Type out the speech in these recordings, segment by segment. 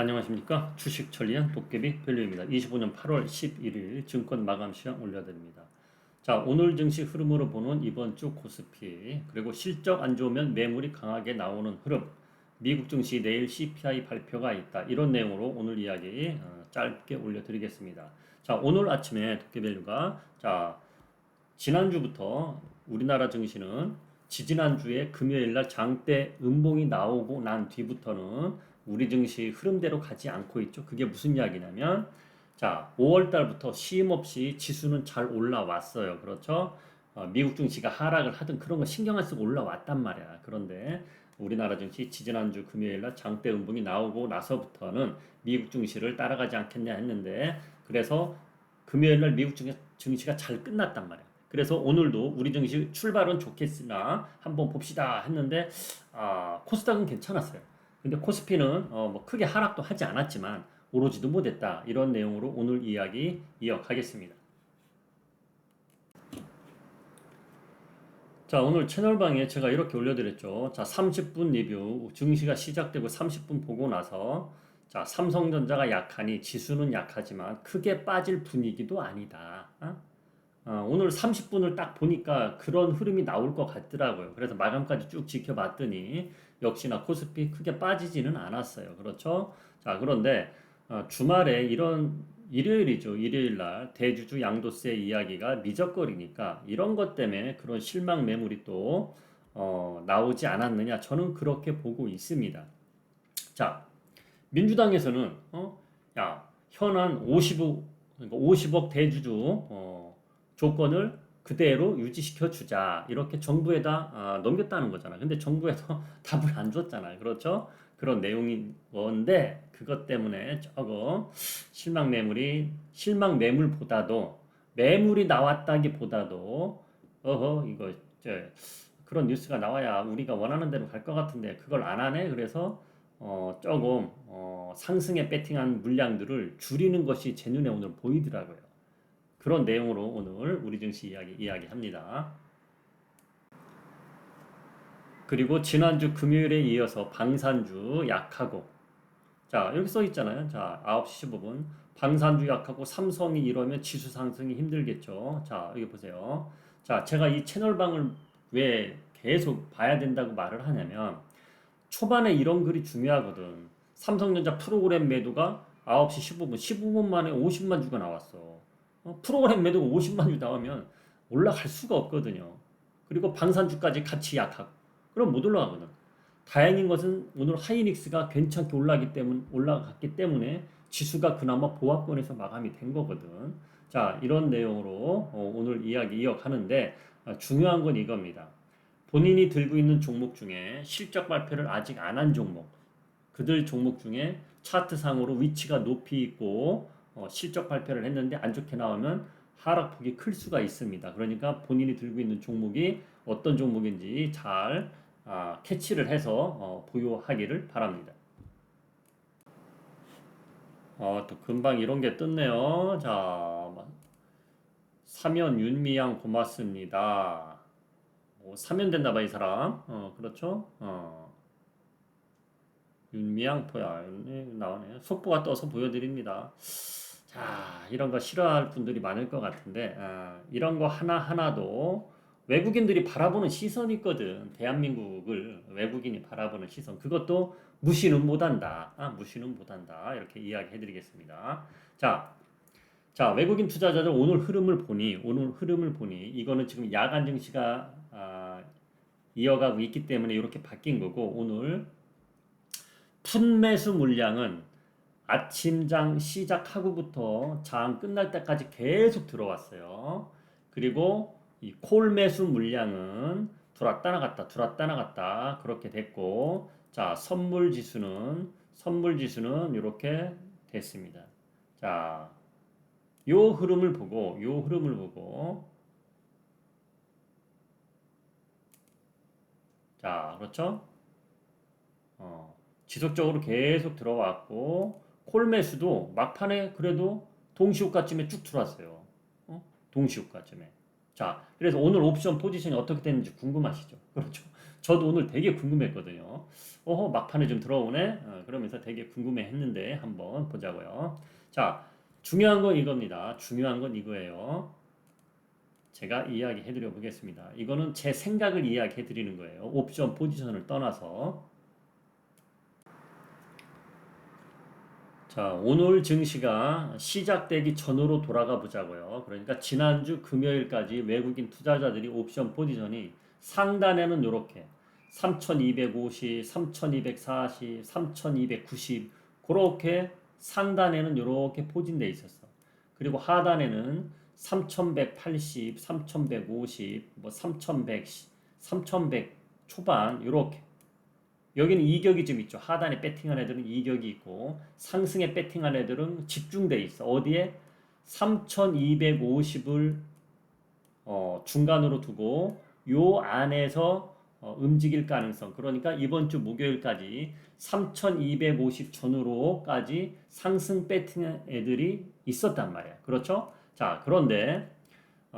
안녕하십니까 주식 천리안 도깨비 밸류입니다. 25년 8월 11일 증권 마감 시장 올려드립니다. 자 오늘 증시 흐름으로 보는 이번 주 코스피 그리고 실적 안 좋으면 매물이 강하게 나오는 흐름 미국 증시 내일 CPI 발표가 있다 이런 내용으로 오늘 이야기 어, 짧게 올려드리겠습니다. 자 오늘 아침에 도깨비밸류가 자 지난주부터 우리나라 증시는 지지난주에 금요일날 장대 음봉이 나오고 난 뒤부터는 우리 증시 흐름대로 가지 않고 있죠. 그게 무슨 이야기냐면 자 5월 달부터 쉼 없이 지수는 잘 올라왔어요. 그렇죠? 어, 미국 증시가 하락을 하든 그런 거 신경 안 쓰고 올라왔단 말이야. 그런데 우리나라 증시 지지난주 금요일날 장대 음봉이 나오고 나서부터는 미국 증시를 따라가지 않겠냐 했는데 그래서 금요일날 미국 증시, 증시가 잘 끝났단 말이야. 그래서 오늘도 우리 증시 출발은 좋겠으나 한번 봅시다 했는데 아, 코스닥은 괜찮았어요. 근데 코스피는 어, 뭐 크게 하락도 하지 않았지만 오르지도 못했다. 이런 내용으로 오늘 이야기 이어가겠습니다. 자, 오늘 채널방에 제가 이렇게 올려드렸죠. 자, 30분 리뷰, 증시가 시작되고 30분 보고 나서, 자, 삼성전자가 약하니 지수는 약하지만 크게 빠질 분위기도 아니다. 어? 어, 오늘 30분을 딱 보니까 그런 흐름이 나올 것 같더라고요. 그래서 마감까지 쭉 지켜봤더니 역시나 코스피 크게 빠지지는 않았어요. 그렇죠? 자, 그런데 어, 주말에 이런 일요일이죠. 일요일 날 대주주 양도세 이야기가 미적거리니까 이런 것 때문에 그런 실망 매물이 또 어, 나오지 않았느냐 저는 그렇게 보고 있습니다. 자, 민주당에서는 어, 야 현안 50억 그러니까 50억 대주주 어, 조건을 그대로 유지시켜 주자 이렇게 정부에다 아, 넘겼다는 거잖아. 근데 정부에서 답을 안 줬잖아요. 그렇죠? 그런 내용인 건데 그것 때문에 조금 실망 매물이 실망 매물보다도 매물이 나왔다기보다도 어허 이거 이제 그런 뉴스가 나와야 우리가 원하는 대로 갈 것 같은데 그걸 안 하네. 그래서 어 조금 어 상승에 배팅한 물량들을 줄이는 것이 제 눈에 오늘 보이더라고요. 그런 내용으로 오늘 우리 증시 이야기 이야기합니다. 그리고 지난주 금요일에 이어서 방산주 약하고 자 여기 써 있잖아요. 자 9시 15분 방산주 약하고 삼성이 이러면 지수 상승이 힘들겠죠. 자 여기 보세요. 자 제가 이 채널방을 왜 계속 봐야 된다고 말을 하냐면 초반에 이런 글이 중요하거든. 삼성전자 프로그램 매도가 9시 15분 15분 만에 50만 주가 나왔어. 어, 프로그램 매도가 50만 주 나오면 올라갈 수가 없거든요. 그리고 방산주까지 같이 약하고 그럼 못 올라가거든. 다행인 것은 오늘 하이닉스가 괜찮게 올라기 때문 올라갔기 때문에 지수가 그나마 보합권에서 마감이 된 거거든. 자 이런 내용으로 어, 오늘 이야기 이어가는데 아, 중요한 건 이겁니다. 본인이 들고 있는 종목 중에 실적 발표를 아직 안 한 종목, 그들 종목 중에 차트상으로 위치가 높이 있고 어, 실적 발표를 했는데 안 좋게 나오면 하락폭이 클 수가 있습니다. 그러니까 본인이 들고 있는 종목이 어떤 종목인지 잘 아, 캐치를 해서 어, 보유하기를 바랍니다. 어, 또 금방 이런 게 떴네요. 자, 사면 윤미향 고맙습니다. 뭐, 사면 됐나 봐, 이 사람. 어, 그렇죠? 어. 윤미향 포야. 나오네요. 속보가 떠서 보여드립니다. 자, 이런 거 싫어할 분들이 많을 것 같은데, 아, 이런 거 하나하나도 외국인들이 바라보는 시선이 있거든. 대한민국을 외국인이 바라보는 시선. 그것도 무시는 못한다. 아, 무시는 못한다. 이렇게 이야기해 드리겠습니다. 자, 자, 외국인 투자자들 오늘 흐름을 보니, 오늘 흐름을 보니, 이거는 지금 야간 증시가 아, 이어가고 있기 때문에 이렇게 바뀐 거고, 오늘 푼매수 물량은 아침장 시작하고부터 장 끝날 때까지 계속 들어왔어요. 그리고 이 콜 매수 물량은 들어왔다 나갔다 들어왔다 나갔다 그렇게 됐고 자 선물 지수는 선물 지수는 이렇게 됐습니다. 자, 요 흐름을 보고 요 흐름을 보고 자 그렇죠? 어, 지속적으로 계속 들어왔고 콜 매수도 막판에 그래도 동시호가쯤에 쭉 들어왔어요. 어? 동시호가쯤에. 자, 그래서 오늘 옵션 포지션이 어떻게 되는지 궁금하시죠? 그렇죠. 저도 오늘 되게 궁금했거든요. 어허 막판에 좀 들어오네. 어, 그러면서 되게 궁금해 했는데 한번 보자고요. 자 중요한 건 이겁니다. 중요한 건 이거예요. 제가 이야기해 드려 보겠습니다. 이거는 제 생각을 이야기해 드리는 거예요. 옵션 포지션을 떠나서 자, 오늘 증시가 시작되기 전으로 돌아가 보자고요. 그러니까 지난주 금요일까지 외국인 투자자들이 옵션 포지션이 상단에는 이렇게 3250, 3240, 3290 그렇게 상단에는 이렇게 포진돼 있었어. 그리고 하단에는 3180, 3150, 뭐 3100, 3100 초반 이렇게 여기는 이격이 좀 있죠. 하단에 배팅한 애들은 이격이 있고 상승에 배팅한 애들은 집중돼 있어. 어디에 3,250을 어, 중간으로 두고 요 안에서 어, 움직일 가능성. 그러니까 이번 주 목요일까지 3,250 전후로까지 상승 배팅 애들이 있었단 말이야. 그렇죠? 자, 그런데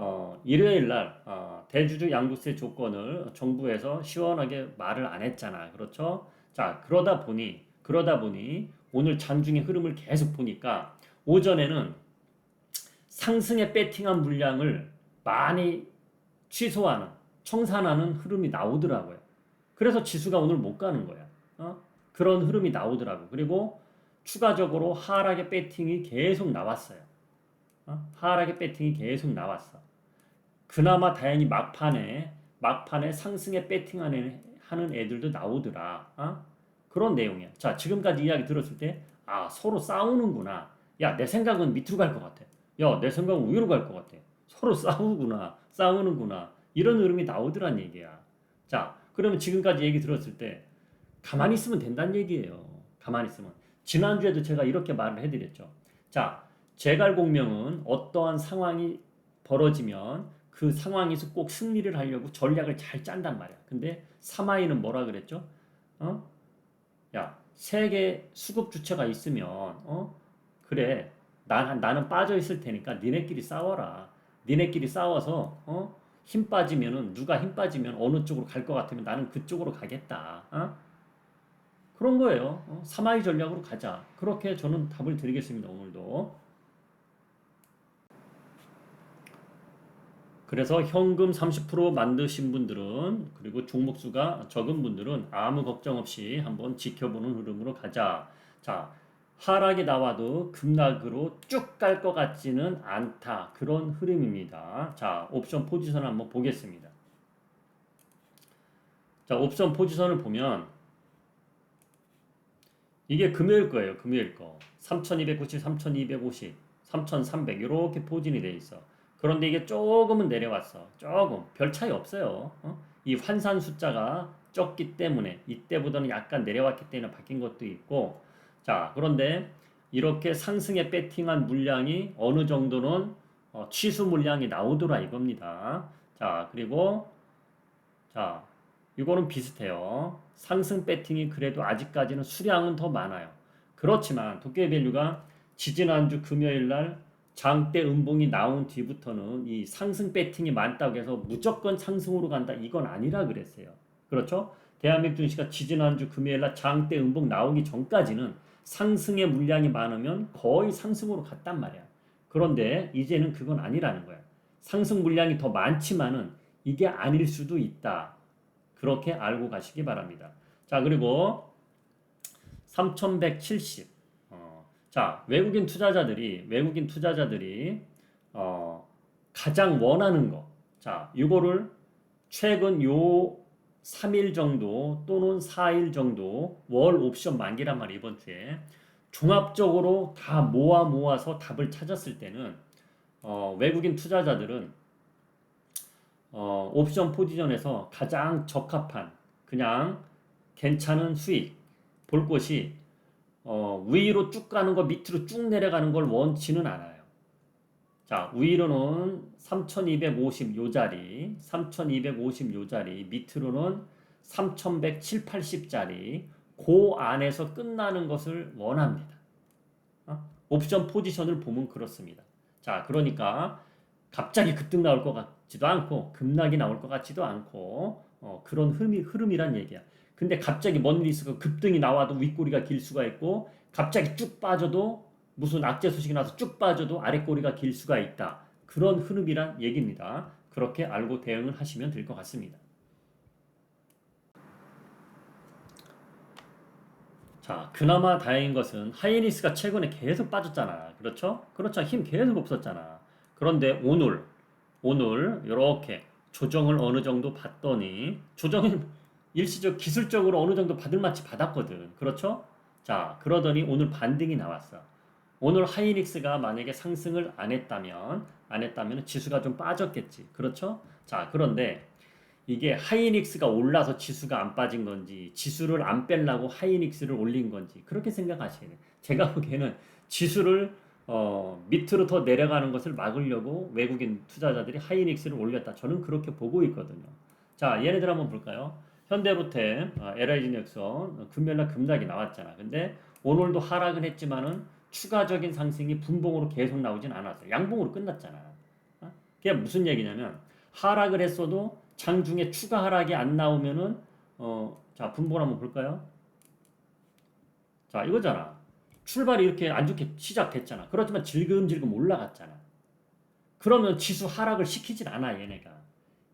어, 일요일 날 어, 대주주 양도세 조건을 정부에서 시원하게 말을 안 했잖아. 그렇죠? 자, 그러다 보니 그러다 보니 오늘 장중의 흐름을 계속 보니까 오전에는 상승에 배팅한 물량을 많이 취소하는 청산하는 흐름이 나오더라고요. 그래서 지수가 오늘 못 가는 거야. 어? 그런 흐름이 나오더라고. 그리고 추가적으로 하락의 배팅이 계속 나왔어요. 어? 하락의 배팅이 계속 나왔어. 그나마 다행히 막판에 막판에 상승에 배팅하는 하는 애들도 나오더라. 어? 그런 내용이야. 자, 지금까지 이야기 들었을 때, 아, 서로 싸우는구나. 야, 내 생각은 밑으로 갈 것 같아. 야, 내 생각은 위로 갈 것 같아. 서로 싸우구나. 싸우는구나. 이런 흐름이 나오더란 얘기야. 자, 그러면 지금까지 얘기 들었을 때, 가만히 있으면 된다는 얘기예요. 가만히 있으면. 지난주에도 제가 이렇게 말을 해드렸죠. 자, 제갈공명은 어떠한 상황이 벌어지면 그 상황에서 꼭 승리를 하려고 전략을 잘 짠단 말이야. 근데 사마이는 뭐라 그랬죠? 어? 야, 세계 수급 주체가 있으면 어? 그래. 나, 나는 빠져 있을 테니까 니네끼리 싸워라. 니네끼리 싸워서 어? 힘 빠지면은 누가 힘 빠지면 어느 쪽으로 갈 것 같으면 나는 그쪽으로 가겠다. 어? 그런 거예요. 어? 사마이 전략으로 가자. 그렇게 저는 답을 드리겠습니다. 오늘도. 그래서 현금 30% 만드신 분들은 그리고 종목수가 적은 분들은 아무 걱정 없이 한번 지켜보는 흐름으로 가자. 자, 하락이 나와도 급락으로 쭉 갈 것 같지는 않다. 그런 흐름입니다. 자, 옵션 포지션 한번 보겠습니다. 자, 옵션 포지션을 보면 이게 금요일 거예요. 금요일 거. 3290, 3250, 3300 이렇게 포진이 돼 있어. 그런데 이게 조금은 내려왔어. 조금 별 차이 없어요. 어? 이 환산 숫자가 적기 때문에 이때보다는 약간 내려왔기 때문에 바뀐 것도 있고 자 그런데 이렇게 상승에 배팅한 물량이 어느 정도는 어, 취수 물량이 나오더라 이겁니다. 자 그리고 자 이거는 비슷해요. 상승 배팅이 그래도 아직까지는 수량은 더 많아요. 그렇지만 도깨비밸류가 지지난주 금요일 날 장대 음봉이 나온 뒤부터는 이 상승 배팅이 많다고 해서 무조건 상승으로 간다 이건 아니라 그랬어요. 그렇죠? 대한민국 증시가 지지난주 금요일 날 장대 음봉 나오기 전까지는 상승의 물량이 많으면 거의 상승으로 갔단 말이야. 그런데 이제는 그건 아니라는 거야. 상승 물량이 더 많지만은 이게 아닐 수도 있다. 그렇게 알고 가시기 바랍니다. 자, 그리고 3170 자, 외국인 투자자들이 외국인 투자자들이 어, 가장 원하는 거. 자, 이거를 최근 요 3일 정도 또는 4일 정도 월 옵션 만기란 말이 이번 주에 종합적으로 다 모아 모아서 답을 찾았을 때는 어, 외국인 투자자들은 어, 옵션 포지션에서 가장 적합한 그냥 괜찮은 수익 볼 것이 어, 위로 쭉 가는 거 밑으로 쭉 내려가는 걸 원치는 않아요. 자, 위로는 3250 요 자리, 3250 요 자리, 밑으로는 3107, 80짜리 그 안에서 끝나는 것을 원합니다. 어? 옵션 포지션을 보면 그렇습니다. 자, 그러니까 갑자기 급등 나올 것 같지도 않고 급락이 나올 것 같지도 않고 어, 그런 흐름이, 흐름이란 얘기야. 근데 갑자기 먼 리스가 급등이 나와도 윗꼬리가 길 수가 있고 갑자기 쭉 빠져도 무슨 악재 소식이 나서 쭉 빠져도 아랫꼬리가 길 수가 있다. 그런 흐름이란 얘기입니다. 그렇게 알고 대응을 하시면 될 것 같습니다. 자, 그나마 다행인 것은 하이닉스가 최근에 계속 빠졌잖아. 그렇죠? 그렇죠. 힘 계속 없었잖아. 그런데 오늘, 오늘 이렇게 조정을 어느 정도 받더니 조정은 일시적 기술적으로 어느 정도 받을 만치 받았거든. 그렇죠? 자, 그러더니 오늘 반등이 나왔어. 오늘 하이닉스가 만약에 상승을 안 했다면 안 했다면 지수가 좀 빠졌겠지. 그렇죠? 자, 그런데 이게 하이닉스가 올라서 지수가 안 빠진 건지 지수를 안 빼려고 하이닉스를 올린 건지 그렇게 돼요. 제가 보기에는 지수를 어, 밑으로 더 내려가는 것을 막으려고 외국인 투자자들이 하이닉스를 올렸다. 저는 그렇게 보고 있거든요. 자, 얘네들 한번 볼까요? 현대로템, 아, LIG넥선, 금요일날 급락이 나왔잖아. 근데 오늘도 하락은 했지만은 추가적인 상승이 분봉으로 계속 나오진 않았어요. 양봉으로 끝났잖아. 어? 그게 무슨 얘기냐면 하락을 했어도 장중에 추가 하락이 안 나오면은 어, 자 분봉을 한번 볼까요? 자 이거잖아. 출발이 이렇게 안 좋게 시작됐잖아. 그렇지만 질금질금 올라갔잖아. 그러면 지수 하락을 시키질 않아 얘네가.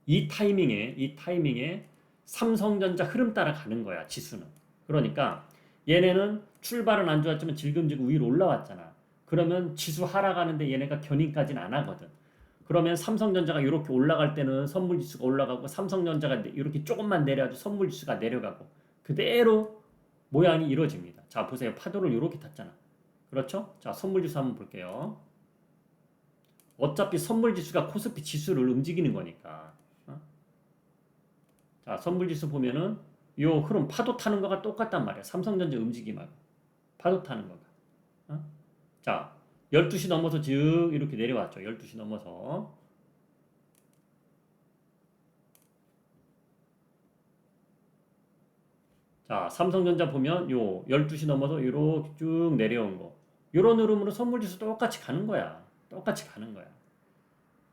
이 타이밍에 이 타이밍에 삼성전자 흐름 따라 가는 거야 지수는. 그러니까 얘네는 출발은 안 좋았지만 질금질금 위로 올라왔잖아. 그러면 지수 하락하는데 얘네가 견인까지는 안 하거든. 그러면 삼성전자가 이렇게 올라갈 때는 선물 지수가 올라가고 삼성전자가 이렇게 조금만 내려도 선물 지수가 내려가고 그대로 모양이 이루어집니다. 자 보세요. 파도를 이렇게 탔잖아. 그렇죠? 자 선물 지수 한번 볼게요. 어차피 선물 지수가 코스피 지수를 움직이는 거니까. 어? 자 선물 지수 보면은 요 흐름 파도 타는 거가 똑같단 말이야. 삼성전자 움직임하고 파도 타는 거가. 어? 자 12시 넘어서 쭉 이렇게 내려왔죠. 12시 넘어서. 자, 삼성전자 보면 요 12시 넘어서 이렇게 쭉 내려온 거. 요런 흐름으로 선물 지수 똑같이 가는 거야. 똑같이 가는 거야.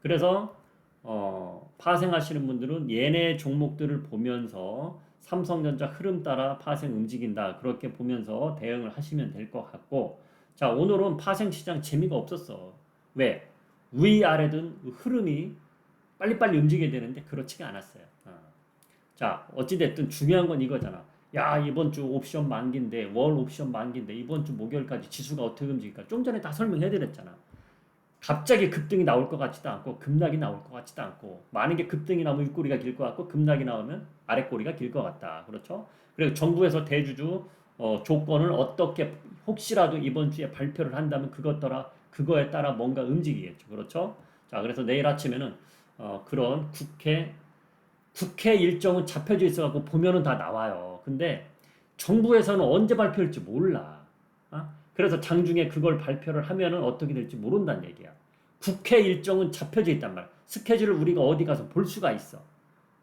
그래서 어, 파생하시는 분들은 얘네 종목들을 보면서 삼성전자 흐름 따라 파생 움직인다. 그렇게 보면서 대응을 하시면 될 것 같고 자, 오늘은 파생 시장 재미가 없었어. 왜? 위아래든 흐름이 빨리빨리 움직여야 되는데 그렇지가 않았어요. 어. 자, 어찌됐든 중요한 건 이거잖아. 야, 이번 주 옵션 만기인데, 월 옵션 만기인데, 이번 주 목요일까지 지수가 어떻게 움직일까? 좀 전에 다 설명해드렸잖아. 갑자기 급등이 나올 것 같지도 않고, 급락이 나올 것 같지도 않고, 만약에 급등이 나오면 윗꼬리가 길 것 같고, 급락이 나오면 아랫꼬리가 길 것 같다. 그렇죠? 그리고 정부에서 대주주 어, 조건을 어떻게 혹시라도 이번 주에 발표를 한다면 그것 따라 그거에 따라 뭔가 움직이겠죠. 그렇죠? 자, 그래서 내일 아침에는 어, 그런 국회 국회 일정은 잡혀져 있어 갖고 보면은 다 나와요. 근데 정부에서는 언제 발표할지 몰라. 어? 그래서 장중에 그걸 발표를 하면은 어떻게 될지 모른다는 얘기야. 국회 일정은 잡혀져 있단 말이야. 스케줄을 우리가 어디 가서 볼 수가 있어.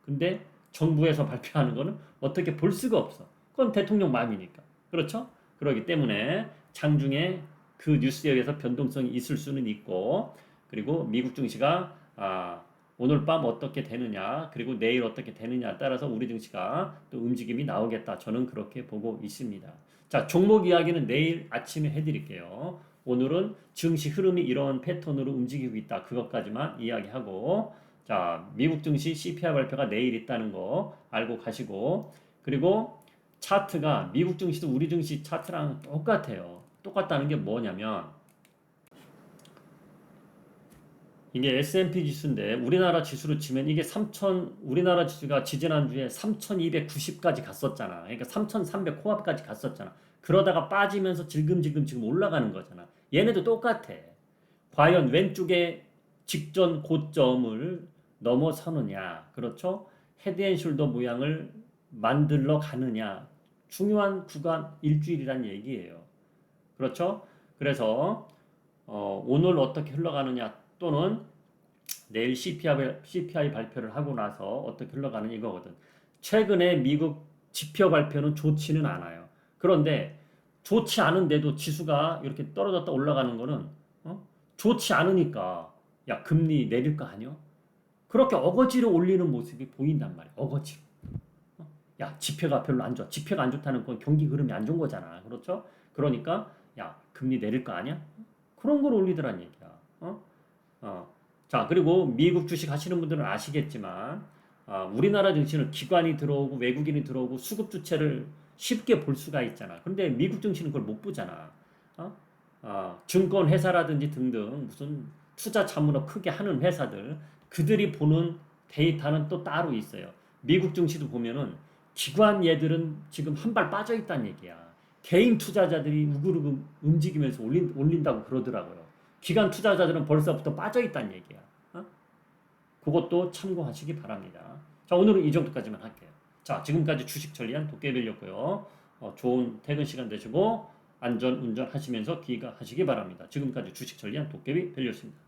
근데 정부에서 발표하는 거는 어떻게 볼 수가 없어. 그건 대통령 마음이니까. 그렇죠? 그렇기 때문에 장중에 그 뉴스에 의해서 변동성이 있을 수는 있고 그리고 미국 증시가 아, 오늘 밤 어떻게 되느냐 그리고 내일 어떻게 되느냐에 따라서 우리 증시가 또 움직임이 나오겠다 저는 그렇게 보고 있습니다 자 종목 이야기는 내일 아침에 해드릴게요 오늘은 증시 흐름이 이런 패턴으로 움직이고 있다 그것까지만 이야기하고 자 미국 증시 CPI 발표가 내일 있다는 거 알고 가시고 그리고 차트가 미국 증시도 우리 증시 차트랑 똑같아요. 똑같다는 게 뭐냐면 이게 S&P 지수인데 우리나라 지수로 치면 이게 3천 우리나라 지수가 지지난주에 3,290까지 갔었잖아. 그러니까 3,300 코앞까지 갔었잖아. 그러다가 빠지면서 질금질금 지금 올라가는 거잖아. 얘네도 똑같아. 과연 왼쪽에 직전 고점을 넘어서느냐. 그렇죠? 헤드앤숄더 모양을 만들러 가느냐. 중요한 구간 일주일이란 얘기예요. 그렇죠? 그래서 어, 오늘 어떻게 흘러가느냐 또는 내일 CPI, CPI 발표를 하고 나서 어떻게 흘러가는 이거거든. 최근에 미국 지표 발표는 좋지는 않아요. 그런데 좋지 않은데도 지수가 이렇게 떨어졌다 올라가는 거는 어? 좋지 않으니까 야 금리 내릴 거 아니야? 그렇게 어거지로 올리는 모습이 보인단 말이야. 어거지로. 야 지표가 별로 안 좋아. 지표가 안 좋다는 건 경기 흐름이 안 좋은 거잖아. 그렇죠? 그러니까 야 금리 내릴 거 아니야? 그런 걸 올리더란 얘기야. 어? 어. 자 그리고 미국 주식 하시는 분들은 아시겠지만 아, 우리나라 증시는 기관이 들어오고 외국인이 들어오고 수급 주체를 쉽게 볼 수가 있잖아. 근데 미국 증시는 그걸 못 보잖아. 어? 어, 증권 회사라든지 등등 무슨 투자 자문업 크게 하는 회사들 그들이 보는 데이터는 또 따로 있어요. 미국 증시도 보면은 기관 얘들은 지금 한 발 빠져 있다는 얘기야. 개인 투자자들이 우글우글 움직이면서 올린, 올린다고 그러더라고요. 기관 투자자들은 벌써부터 빠져 있다는 얘기야. 어? 그것도 참고하시기 바랍니다. 자, 오늘은 이 정도까지만 할게요. 자, 지금까지 주식 전리한 도깨비였고요. 어, 좋은 퇴근 시간 되시고 안전 운전하시면서 귀가하시기 바랍니다. 지금까지 주식 전리한 도깨비 벨리였습니다.